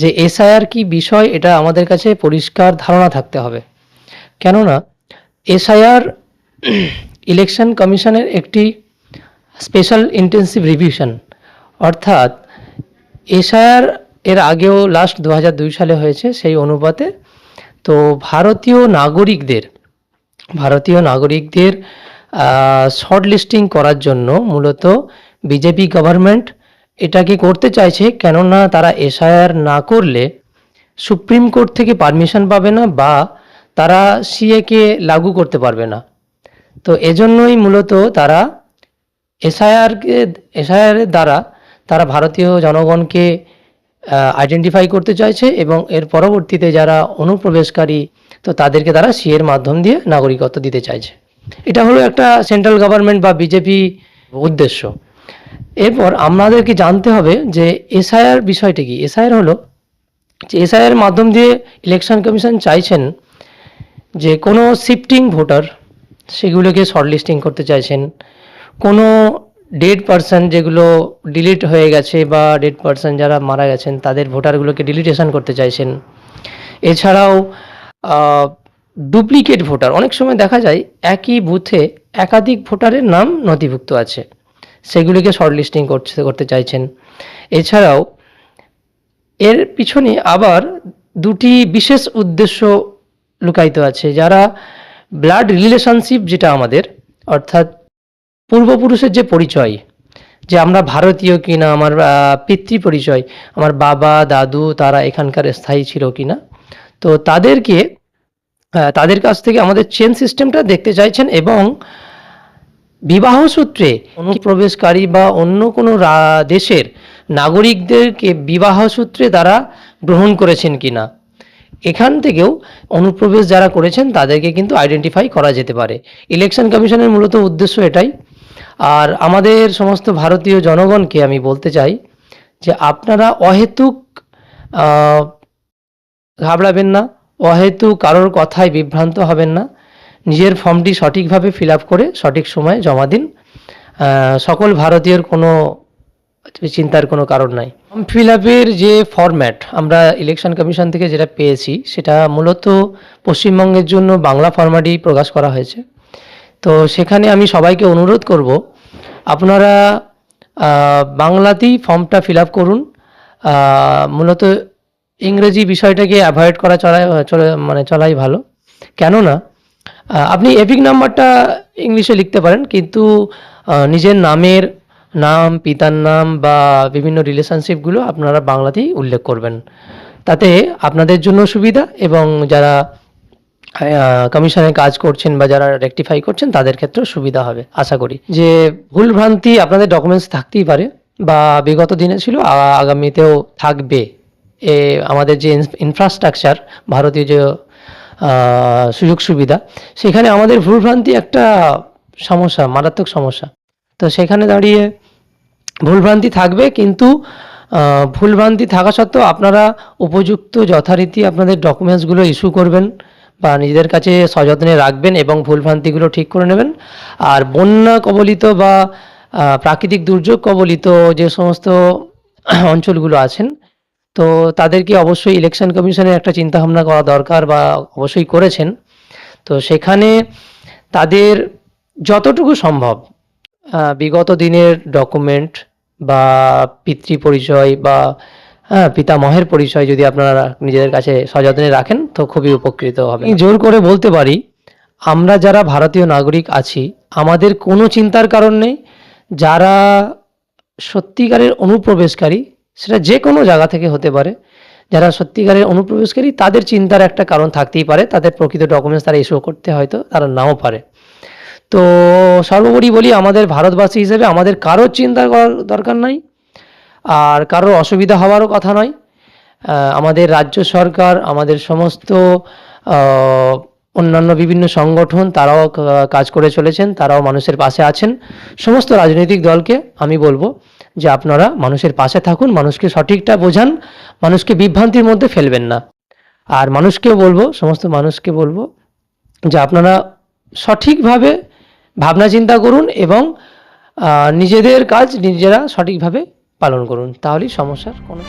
যে এসআইআর কি বিষয়, এটা আমাদের কাছে পরিষ্কার ধারণা থাকতে হবে। কেননা, এসআইআর ইলেকশন কমিশনের একটি স্পেশাল ইন্টেন্সিভ রিভিশন। অর্থাৎ, এসআইআর এর আগেও লাস্ট দু দুই সালে হয়েছে সেই অনুপাতে। তো ভারতীয় নাগরিকদের ভারতীয় নাগরিকদের শর্ট লিস্টিং করার জন্য মূলত বিজেপি গভর্নমেন্ট এটাকে করতে চাইছে কেননা তারা এসআইআর না করলে সুপ্রিম কোর্ট থেকে পারমিশন পাবে না বা তারা সিএকে লাগু করতে পারবে না। তো এজন্যই মূলত তারা এসআইআরকে এসআইআরের দ্বারা তারা ভারতীয় জনগণকে আইডেন্টিফাই করতে চাইছে এবং এর পরবর্তীতে যারা অনুপ্রবেশকারী, তো তাদেরকে তারা সিএর মাধ্যম দিয়ে নাগরিকত্ব দিতে চাইছে। এটা হলো একটা সেন্ট্রাল গভর্নমেন্ট বা বিজেপি উদ্দেশ্য। এরপর আমাদেরকে জানতে হবে যে এসআইআর বিষয়টি কি? এসআইআর হলো যে এসআইআর মাধ্যম দিয়ে ইলেকশন কমিশন চাইছেন যে কোনো শিফটিং ভোটার সেগুলোকে শর্টলিস্টিং করতে চাইছেন, কোনো ডেড পারসন যেগুলো ডিলিট হয়ে গেছে বা ডেড পারসন যারা মারা গেছেন তাদের ভোটারগুলোকে ডিলিটেশন করতে চাইছেন। এছাড়াও ডুপ্লিকেট ভোটার অনেক সময় দেখা যায় একই বুথে একাধিক ভোটারের নাম নথিভুক্ত আছে। সেগুলিকে শর্টলিস্টিং করতে করতে চাইছেন। এছাড়াও, এর পিছনে আবার দুটি বিশেষ উদ্দেশ্য লুকায়িত আছে, যারা ব্লাড রিলেশনশিপ যেটা আমাদের, অর্থাৎ পূর্বপুরুষের যে পরিচয়, যে আমরা ভারতীয় কিনা, আমার পিতৃ পরিচয় আমার বাবা, দাদু, তারা এখানকার স্থায়ী ছিল কিনা, তো তাদেরকে তাদের কাছ থেকে আমাদের চেন সিস্টেমটা দেখতে চাইছেন এবং বিবাহ সূত্রে অনুপ্রবেশকারী বা অন্য কোনো দেশের নাগরিকদেরকে বিবাহ সূত্রে তারা গ্রহণ করেছেন কিনা? এখান থেকেও অনুপ্রবেশ যারা করেছেন তাদেরকে কিন্তু আইডেন্টিফাই করা যেতে পারে। ইলেকশন কমিশনের মূলত উদ্দেশ্য এটাই। আর আমাদের সমস্ত ভারতীয় জনগণকে আমি বলতে চাই যে আপনারা অহেতুক ঘাবড়াবেন না অহেতু কারোর কথায় বিভ্রান্ত হবেন না। নিজের ফর্মটি সঠিকভাবে ফিল করে সঠিক সময়ে জমা দিন। সকল ভারতীয়র কোনো চিন্তার কোনো কারণ নাই। ফর্ম ফিল আপের যে ফরম্যাট আমরা ইলেকশন কমিশন থেকে যেটা পেয়েছি, সেটা মূলত পশ্চিমবঙ্গের জন্য বাংলা ফরম্যাটই প্রকাশ করা হয়েছে। তো সেখানে আমি সবাইকে অনুরোধ করব, আপনারা বাংলাতেই ফর্মটা ফিল আপ করুন মূলত ইংরেজি বিষয়টাকে অ্যাভয়েড করা চলে মানে চলাই ভালো। কেননা আপনি এপিক নাম্বারটা ইংলিশে লিখতে পারেন, কিন্তু নিজের নামের নাম, পিতার নাম বা বিভিন্ন রিলেশনশিপগুলো আপনারা বাংলাতেই উল্লেখ করবেন। তাতে আপনাদের জন্য সুবিধা এবং যারা কমিশনে কাজ করছেন বা যারা রেকটিফাই করছেন, তাদের ক্ষেত্রেও সুবিধা হবে, আশা করি। যে ভুল ভ্রান্তি আপনাদের ডকুমেন্টস থাকতেই পারে বা বিগত দিনে ছিল আগামীতেও থাকবে। এ, আমাদের যে ইনফ্রাস্ট্রাকচার ভারতীয় যে সুযোগ সুবিধা। সেখানে আমাদের ভুলভ্রান্তি একটা সমস্যা, মারাত্মক সমস্যা। তো সেখানে দাঁড়িয়ে ভুলভ্রান্তি থাকবে, কিন্তু ভুলভ্রান্তি থাকা সত্ত্বেও আপনারা উপযুক্ত যথারীতি আপনাদের ডকুমেন্টসগুলো ইস্যু করবেন বা নিজেদের কাছে সযত্নে রাখবেন এবং ভুলভ্রান্তিগুলো ঠিক করে নেবেন। আর বন্যা কবলিত বা প্রাকৃতিক দুর্যোগ কবলিত যে সমস্ত অঞ্চলগুলো আছেন তো তাদেরকে অবশ্যই ইলেকশন কমিশনের একটা চিন্তাভাবনা করা দরকার বা অবশ্যই করেছেন। তো সেখানে তাদের যতটুকু সম্ভব বিগত দিনের ডকুমেন্ট বা পিতৃ পরিচয় বা হ্যাঁ পিতামহের পরিচয় যদি আপনারা নিজেদের কাছে সযত্নে রাখেন, তো খুবই উপকৃত হবে। জোর করে বলতে পারি, আমরা যারা ভারতীয় নাগরিক আছি, আমাদের কোনো চিন্তার কারণ নেই। যারা সত্যিকারের অনুপ্রবেশকারী সেটা যে কোনো জায়গা থেকে হতে পারে। যারা সত্যিকারের অনুপ্রবেশকারী, তাদের চিন্তার একটা কারণ থাকতেই পারে। তাদের প্রকৃত ডকুমেন্টস তারা ইস্যু করতে হয়তো তারা নাও পারে। তো সর্বোপরি বলি, আমাদের ভারতবাসী হিসেবে আমাদের কারোর চিন্তা করার দরকার নাই। আর কারোর অসুবিধা হওয়ারও কথা নয়। আমাদের রাজ্য সরকার, আমাদের সমস্ত অন্যান্য বিভিন্ন সংগঠন তারাও কাজ করে চলেছেন, তারাও মানুষের পাশে আছেন। সমস্ত রাজনৈতিক দলকে আমি বলব যে আপনারা মানুষের পাশে থাকুন, মানুষকে সঠিকটা বোঝান, মানুষকে বিভ্রান্তির মধ্যে ফেলবেন না। আর মানুষকেও বলব, সমস্ত মানুষকে বলব যে আপনারা সঠিকভাবে ভাবনা চিন্তা করুন এবং নিজেদের কাজ নিজেরা সঠিকভাবে পালন করুন। তাহলেই সমস্যার কোনো